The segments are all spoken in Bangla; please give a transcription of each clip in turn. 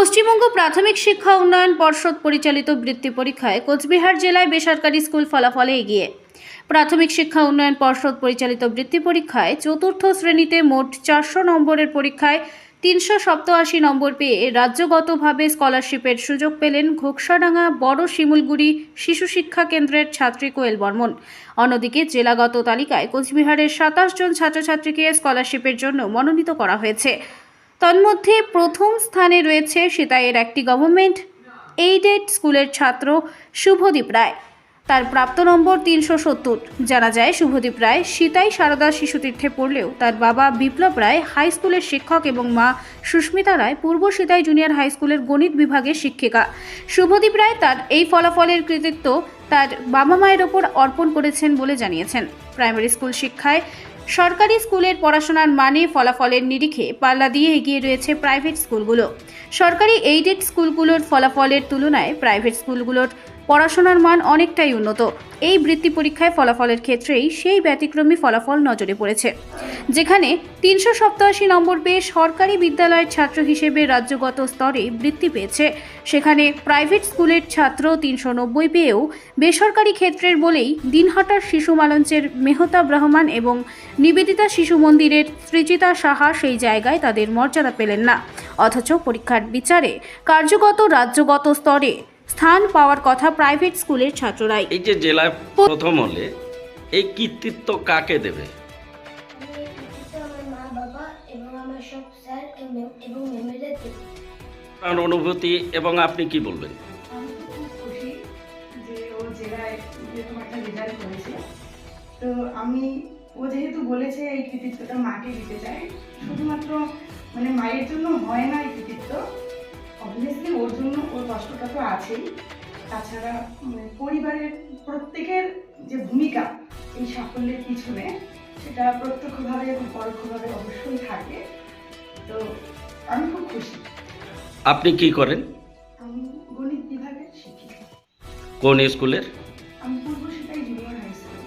পশ্চিমবঙ্গ প্রাথমিক শিক্ষা উন্নয়ন পর্ষদ পরিচালিত বৃত্তি পরীক্ষায় কোচবিহার জেলায় বেসরকারি স্কুল ফলাফলে এগিয়ে। প্রাথমিক শিক্ষা উন্নয়ন পর্ষদ পরিচালিত বৃত্তি পরীক্ষায় চতুর্থ শ্রেণীতে মোট চারশো নম্বরের পরীক্ষায় তিনশো সপ্তআশি নম্বর পেয়ে রাজ্যগতভাবে স্কলারশিপের সুযোগ পেলেন ঘোকসাডাঙ্গা বড় শিমুলগুড়ি শিশু শিক্ষা কেন্দ্রের ছাত্রী কোয়েল বর্মন। অন্যদিকে জেলাগত তালিকায় কোচবিহারের সাতাশ জন ছাত্রছাত্রীকে স্কলারশিপের জন্য মনোনীত করা হয়েছে। তন্মধ্যে প্রথম স্থানে রয়েছে সিতাইয়ের একটি গভর্নমেন্ট এইডেড স্কুলের ছাত্র শুভদীপ রায়। তার প্রাপ্ত নম্বর তিনশো সত্তর। জানা যায়, শুভদীপ রায় সিতাই সারদা শিশুতীর্থে পড়লেও তার বাবা বিপ্লব রায় হাই স্কুলের শিক্ষক এবং মা সুস্মিতা রায় পূর্ব সিতাই জুনিয়র হাই স্কুলের গণিত বিভাগের শিক্ষিকা। শুভদীপ রায় তার এই ফলাফলের কৃতিত্ব তার বাবা মায়ের ওপর অর্পণ করেছেন বলে জানিয়েছেন। প্রাইমারি স্কুল শিক্ষায় সরকারি স্কুলের পড়াশোনার মানে ফলাফলের নিরিখে পাল্লা দিয়ে এগিয়ে রয়েছে প্রাইভেট স্কুলগুলো। সরকারি এইডেড স্কুলগুলোর ফলাফলের তুলনায় প্রাইভেট স্কুলগুলোর পড়াশোনার মান অনেকটাই উন্নত। এই বৃত্তি পরীক্ষায় ফলাফলের ক্ষেত্রেই সেই ব্যতিক্রমী ফলাফল নজরে পড়েছে। যেখানে তিনশো সপ্তাশি নম্বর পেয়ে সরকারি বিদ্যালয়ের ছাত্র হিসেবে রাজ্যগত স্তরে বৃত্তি পেয়েছে। সেখানে প্রাইভেট স্কুলের ছাত্র তিনশো নব্বই পেয়েও বেসরকারি ক্ষেত্রের বলেই দিনহাটার শিশু মালঞ্চের মেহতাব রহমান এবং নিবেদিতা শিশু মন্দিরের সৃজিতা সাহা সেই জায়গায় তাদের মর্যাদা পেলেন না। অথচ পরীক্ষার বিচারে কার্যগত রাজ্যগত স্তরে স্থান পাওয়ার কথা প্রাইভেট স্কুলের ছাত্ররাই। এই যে জেলায় প্রথম হলে এই কৃতিত্ব কাকে দেবে? আমি কৃতিত্ব আমার মা বাবা এবং আমার সব স্যার এবং- এবং ম্যামেদের দেব আপনার অনুভূতি এবং আপনি কি বলবেন? আমি তো খুব খুশি যে ও জেলায় এরকম একটা রেজাল্ট করেছে। তো আমি ও যেহেতু বলেছে এই কৃতিত্বটা মাকে দিতে চাই শুধুমাত্র মানে মায়ের জন্য হয় না এই কৃতিত্ব। অবভিয়াসলি ওর জন্য ওর কষ্টটা তো আছেই। তাছাড়া পরিবারের প্রত্যেকের যে ভূমিকা এই সাফল্যের পিছনে সেটা প্রত্যক্ষভাবে এবং পরোক্ষভাবে অবশ্যই থাকে। তো আমি খুব খুশি। আপনি কি করেন? আমি গণিত বিভাগের শিক্ষিকা। কোন স্কুলের? আমি পূর্ব সেটাই জুনিয়র হাই স্কুল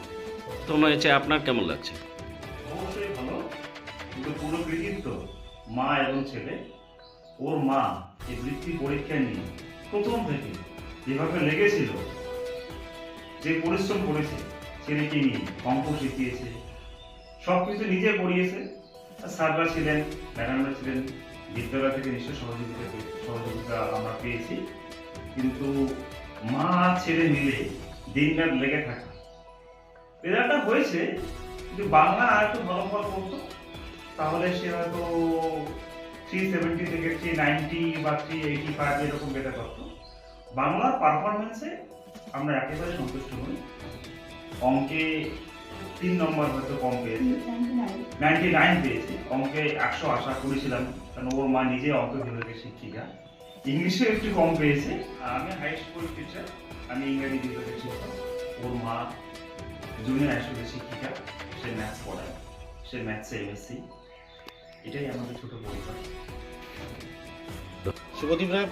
প্রথম হয়েছে আপনার কেমন লাগছে? অবশ্যই ভালো। কিন্তু পুরো কৃতিত্ব মা এবং ছেলে ওর মা এই বৃত্তি পরীক্ষা নিয়ে। প্রথম থেকে যেভাবে লেগেছিল, যে পরিশ্রম করেছে, ছেলেকে নিয়ে অঙ্ক শিখিয়েছে সব কিছু নিজে পড়িয়েছে স্যাররা ছিলেন, ম্যাডামরা ছিলেন, বিদ্যালয় থেকে নিশ্চয় সহযোগিতা সহযোগিতা আমরা পেয়েছি। কিন্তু মা ছেলে মিলে দিন রাত লেগে থাকা। রেজাল্টটা হয়েছে, কিন্তু বাংলা আর একটু ভালো ফল করতো। তাহলে সে হয়তো থ্রি সেভেন্টি থেকে থ্রি নাইনটি বা থ্রি এইটি ফাইভ এরকম পেতে পারতো বাংলার পারফরমেন্সে আমরা একেবারে সন্তুষ্ট হই অঙ্কে তিন নম্বর হয়তো কম পেয়েছে। নাইনটি নাইন পেয়েছে। অঙ্কে একশো আশা করেছিলাম, কারণ ওর মা নিজে অঙ্ক বিভাগের শিক্ষিকা। ইংলিশে একটু কম পেয়েছে। আমি হাই স্কুল টিচার আমি ইংরেজি বিভাগের শিক্ষক। ওর মা জুনিয়র হাই স্কুলের শিক্ষিকা, সে ম্যাথস পড়ায়। সে ম্যাথসে এমএসসি এটাই আমাদের ছোট পরিবার শুভদীপ রায়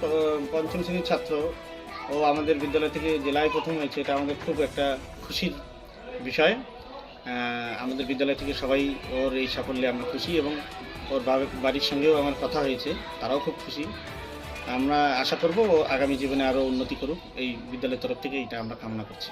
পঞ্চম শ্রেণির ছাত্র ও আমাদের বিদ্যালয় থেকে জেলায় প্রথম হয়েছে, এটা আমাদের খুব একটা খুশির বিষয়। আমাদের বিদ্যালয় থেকে সবাই ওর এই সাফল্যে আমরা খুশি এবং ওর বাড়ির সঙ্গেও আমার কথা হয়েছে, তারাও খুব খুশি। আমরা আশা করব ও আগামী জীবনে আরও উন্নতি করুক, এই বিদ্যালয়ের তরফ থেকে এটা আমরা কামনা করছি।